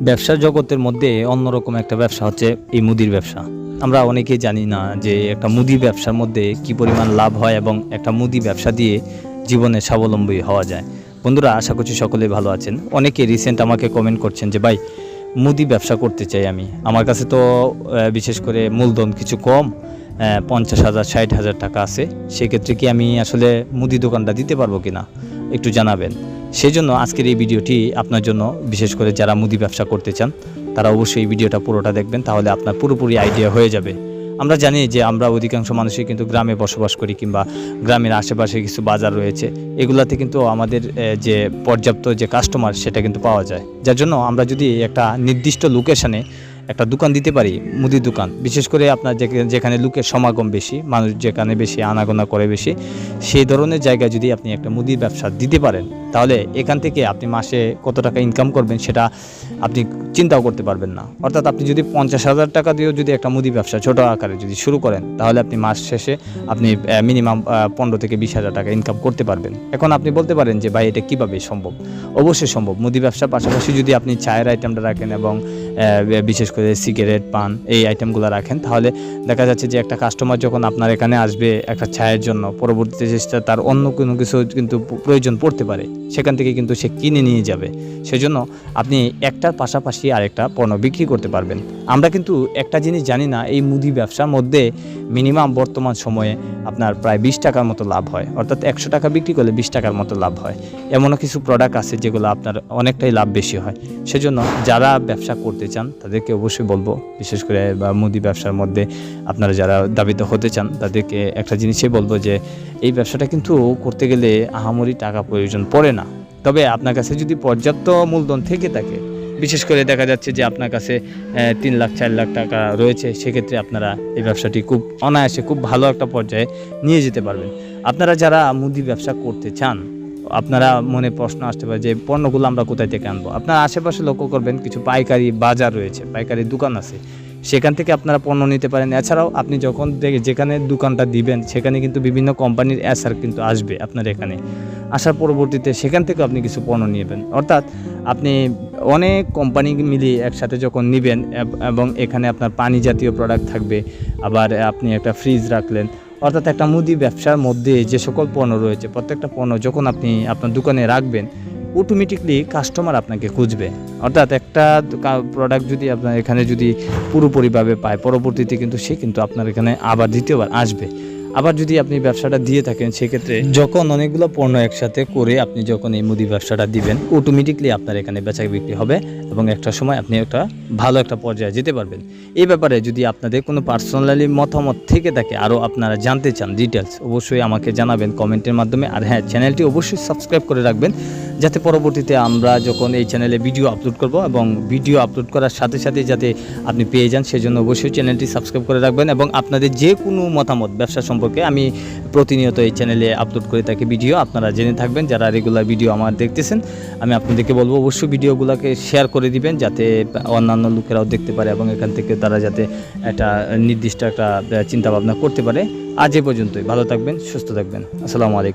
ব্যবসার জগতের মধ্যে অন্যরকম একটা ব্যবসা হচ্ছে এই মুদির ব্যবসা। আমরা অনেকেই জানি না যে একটা মুদি ব্যবসার মধ্যে কি পরিমাণ লাভ হয় এবং একটা মুদি ব্যবসা দিয়ে জীবনে স্বাবলম্বী হওয়া যায়। বন্ধুরা, আশা করছি সকলেই ভালো আছেন। অনেকে রিসেন্ট আমাকে কমেন্ট করছেন যে, ভাই, মুদি ব্যবসা করতে চাই আমি। আমার কাছে তো বিশেষ করে মূলধন কিছু কম পঞ্চাশ হাজার, ষাট হাজার টাকা আছে। সেক্ষেত্রে কি আমি আসলে মুদি দোকানটা দিতে পারব কি না একটু জানাবেন। সেই জন্য আজকের এই ভিডিওটি আপনার জন্য, বিশেষ করে যারা মুদি ব্যবসা করতে চান, তারা অবশ্যই এই ভিডিওটা পুরোটা দেখবেন, তাহলে আপনার পুরোপুরি আইডিয়া হয়ে যাবে। আমরা জানি যে আমরা অধিকাংশ মানুষই কিন্তু গ্রামে বসবাস করি কিংবা গ্রামের আশেপাশে কিছু বাজার রয়েছে, এগুলাতে কিন্তু আমাদের যে পর্যাপ্ত যে কাস্টমার সেটা কিন্তু পাওয়া যায়। যার জন্য আমরা যদি একটা নির্দিষ্ট লোকেশনে একটা দোকান দিতে পারি, মুদির দোকান। বিশেষ করে আপনার যেখানে- লোকের সমাগম বেশি, মানুষ যেখানে বেশি আনাগোনা করে বেশি, সেই ধরনের জায়গায় যদি আপনি একটা মুদির ব্যবসা দিতে পারেন, তাহলে এখান থেকে আপনি মাসে কত টাকা ইনকাম করবেন সেটা আপনি চিন্তাও করতে পারবেন না। অর্থাৎ আপনি যদি পঞ্চাশ হাজার টাকা দিয়েও যদি একটা মুদি ব্যবসা ছোট আকারে যদি শুরু করেন, তাহলে আপনি মাস শেষে আপনি মিনিমাম পনেরো থেকে বিশ হাজার টাকা ইনকাম করতে পারবেন। এখন আপনি বলতে পারেন যে, ভাই, এটা কীভাবে সম্ভব? অবশ্যই সম্ভব। মুদি ব্যবসার পাশাপাশি যদি আপনি চায়ের আইটেমটা রাখেন এবং বিশেষ করে সিগারেট পান, এই আইটেমগুলো রাখেন, তাহলে দেখা যাচ্ছে যে, একটা কাস্টমার যখন আপনার এখানে আসবে একটা চায়ের জন্য, পরবর্তীতে চেষ্টা তার অন্য কোনো কিছু কিন্তু প্রয়োজন পড়তে পারে। সেখান থেকে কিন্তু সে কিনে নিয়ে যাবে। সেজন্য আপনি একটার পাশাপাশি আরেকটা পণ্য বিক্রি করতে পারবেন। আমরা কিন্তু একটা জিনিস জানি না, এই মুদি ব্যবসার মধ্যে মিনিমাম বর্তমান সময়ে আপনার প্রায় বিশ টাকার মতো লাভ হয়। অর্থাৎ একশো টাকা বিক্রি করলে বিশ টাকার মতো লাভ হয়। এমনও কিছু প্রোডাক্ট আছে যেগুলো আপনার অনেকটাই লাভ বেশি হয়। সেজন্য যারা ব্যবসা করতে চান, তাদেরকে অবশ্যই বলব, বিশেষ করে বা মুদি ব্যবসার মধ্যে আপনারা যারা দাবিত হতে চান, তাদেরকে একটা জিনিসই বলব যে, এই ব্যবসাটা কিন্তু করতে গেলে আহামরি টাকা প্রয়োজন পড়ে তবে আপনার কাছে যদি পর্যাপ্ত মূলধন থেকে থাকে, বিশেষ করে দেখা যাচ্ছে যে আপনার কাছে তিন লাখ, চার লাখ টাকা রয়েছে, সেক্ষেত্রে আপনারা এই ব্যবসাটি খুব অনায়াসে খুব ভালো একটা পর্যায়ে নিয়ে যেতে পারবেন। আপনারা যারা মুদি ব্যবসা করতে চান, আপনারা মনে প্রশ্ন আসতে পারে যে, পণ্যগুলো আমরা কোথায় থেকে আনব? আপনার আশেপাশে লক্ষ্য করবেন, কিছু পাইকারি বাজার রয়েছে, পাইকারি দোকান আছে। সেখান থেকে আপনারা পণ্য নিতে পারেন। এছাড়াও আপনি যখন যেখানে দোকানটা দিবেন, সেখানে কিন্তু বিভিন্ন কোম্পানির অ্যাসার কিন্তু আসবে আপনার এখানে। আসার পরবর্তীতে সেখান থেকে আপনি কিছু পণ্য নেবেন। অর্থাৎ আপনি অনেক কোম্পানি মিলিয়ে একসাথে যখন নেবেন, এবং এখানে আপনার পানি জাতীয় প্রোডাক্ট থাকবে, আবার আপনি একটা ফ্রিজ রাখলেন, অর্থাৎ একটা মুদি ব্যবসার মধ্যে যে সকল পণ্য রয়েছে, প্রত্যেকটা পণ্য যখন আপনি আপনার দোকানে রাখবেন অটোমেটিকলি কাস্টমার আপনাকে খুঁজবে। অর্থাৎ একটা প্রোডাক্ট যদি আপনার এখানে যদি পুরোপুরিভাবে পায়, পরবর্তীতে কিন্তু সে কিন্তু আপনার এখানে আবার দ্বিতীয়বার আসবে। আবার যদি আপনি ব্যবসাটা দিয়ে থাকেন, সেক্ষেত্রে যখন অনেকগুলো পণ্য একসাথে করে আপনি যখন এই মুদি ব্যবসাটা দিবেন অটোমেটিকলি আপনার এখানে বেচা বিক্রি হবে এবং একটা সময় আপনি একটা ভালো একটা পর্যায়ে যেতে পারবেন। এই ব্যাপারে যদি আপনাদের কোনো পার্সোনালি মতামত থেকে থাকে, আরও আপনারা জানতে চান ডিটেলস অবশ্যই আমাকে জানাবেন কমেন্টের মাধ্যমে। আর হ্যাঁ চ্যানেলটি অবশ্যই সাবস্ক্রাইব করে রাখবেন, যাতে পরবর্তীতে আমরা যখন এই চ্যানেলে ভিডিও আপলোড করব এবং ভিডিও আপলোড করার সাথে সাথে যাতে আপনি পেয়ে যান, সেজন্য অবশ্যই চ্যানেলটি সাবস্ক্রাইব করে রাখবেন এবং আপনাদের যে কোনো মতামত, ব্যবসা সম্পর্কে আমি প্রতিনিয়ত এই চ্যানেলে আপলোড করে থাকি ভিডিও আপনারা জেনে থাকবেন যারা রেগুলার ভিডিও আমার দেখতেছেন, আমি আপনাদেরকে বলব অবশ্যই ভিডিওগুলোকে শেয়ার করে দিবেন যাতে অন্যান্য লোকেরাও দেখতে পারে এবং এখান থেকে তারা যাতে একটা নির্দিষ্ট একটা চিন্তাভাবনা করতে পারে। আজ এ পর্যন্তই। ভালো থাকবেন, সুস্থ থাকবেন। আসসালামু আলাইকুম।